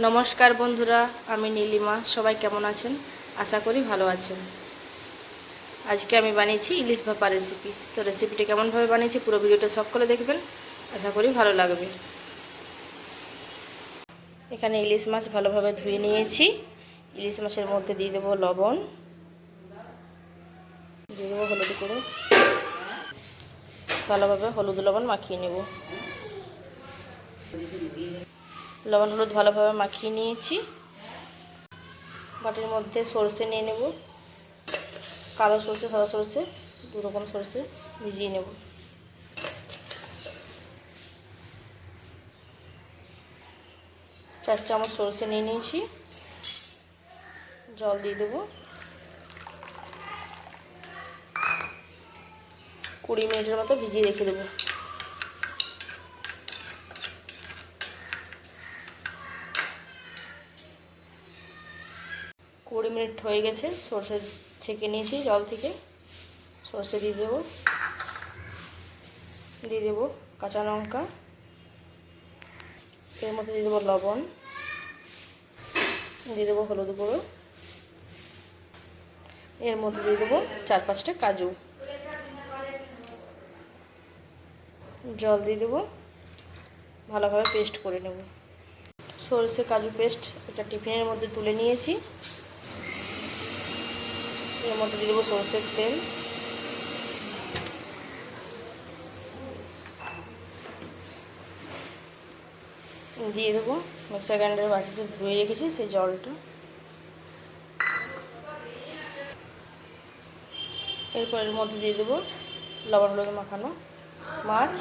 নমস্কার বন্ধুরা, আমি নীলিমা। সবাই কেমন আছেন? আশা করি ভালো আছেন। আজকে আমি বানিয়েছি ইলিশ ভাপা রেসিপি তো রেসিপিটা কেমনভাবে বানিয়েছি পুরো ভিডিওটা সব করে দেখবেন। আশা করি ভালো লাগবে। এখানে ইলিশ মাছ ভালোভাবে ধুয়ে নিয়েছি। ইলিশ মাছের মধ্যে দিয়ে দেবো লবণ। দিয়ে দেবো হলুদ করে ভালোভাবে হলুদ লবণ মাখিয়ে নেব। লবণ হলুদ ভালোভাবে মাখিয়ে নিয়েছি। বাটির মধ্যে সরষে নিয়ে নেব। কালো সরষে, সাদা সরষে, দু রকম সরষে ভিজিয়ে নেব। চার চামচ সরষে নিয়ে নিয়েছি। জল দিয়ে দেবো। কুড়ি মিনিটের মতো ভিজিয়ে রেখে দেবো। কুড়ি মিনিট হয়ে গেছে, সর্ষে ছেঁকে নিয়েছি জল থেকে। সর্ষে দিয়ে দেবো। দিয়ে দেবো কাঁচা লঙ্কা। এর মধ্যে দিয়ে দেবো লবণ। দিয়ে দেবো হলুদ গুঁড়ো। এর মধ্যে দিয়ে দেবো চার পাঁচটা কাজু। জল দিয়ে দেবো। ভালোভাবে পেস্ট করে নেব। সরষে কাজু পেস্ট এটা টিফিনের মধ্যে তুলে নিয়েছি। এর মধ্যে দিয়ে দেবো সরষের তেল। দিয়ে দেবো মিক্সার গ্রাইন্ডারের বাটিতে ধুয়ে রেখেছি সেই জলটা। এরপর এর মধ্যে দিয়ে দেবো লবণ হলুদ মাখানো মাছ।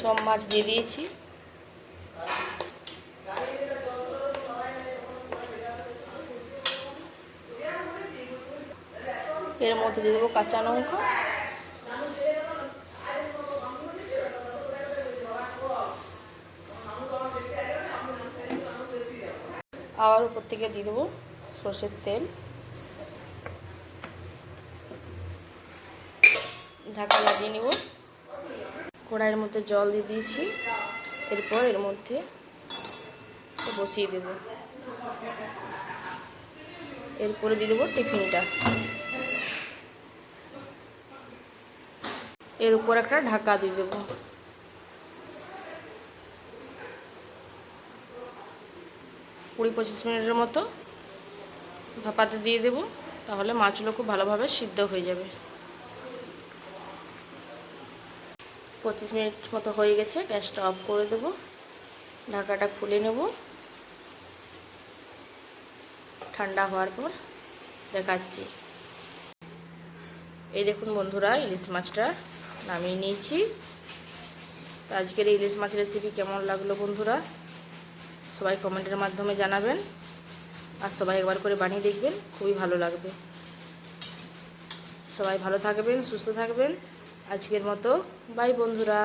সব মাছ দিয়ে দিয়েছি। এর মধ্যে দিয়ে দেবো কাঁচা লঙ্কা। আবার উপর থেকে দিয়ে দেবো সর্ষের তেল। ঢাকা লাগিয়ে নেব। কড়াইয়ের মধ্যে জল দিয়ে দিয়েছি। এরপর এর মধ্যে বসিয়ে দেব। এরপরে দিয়ে দেবো টিফিনটা। এর উপর একটা ঢাকা দিয়ে দেবো। কুড়ি পঁচিশ মিনিটের মতো ভাপাতে দিয়ে দেব। তাহলে মাছগুলো খুব ভালোভাবে সিদ্ধ হয়ে যাবে। পঁচিশ মিনিট মতো হয়ে গেছে, গ্যাসটা অফ করে দেব। ঢাকাটা খুলে নেব। ঠান্ডা হওয়ার পর দেখাচ্ছি। এই দেখুন বন্ধুরা, ইলিশ মাছটা নামিয়ে নিয়েছি। তো আজকের এই ইলিশ মাছ রেসিপি কেমন লাগল বন্ধুরা? সবাই কমেন্টের মাধ্যমে জানাবেন। আর সবাই একবার করে বানিয়ে দেখবেন, খুবই ভালো লাগবে। সবাই ভালো থাকবেন, সুস্থ থাকবেন। আজকের মতো। বাই বন্ধুরা।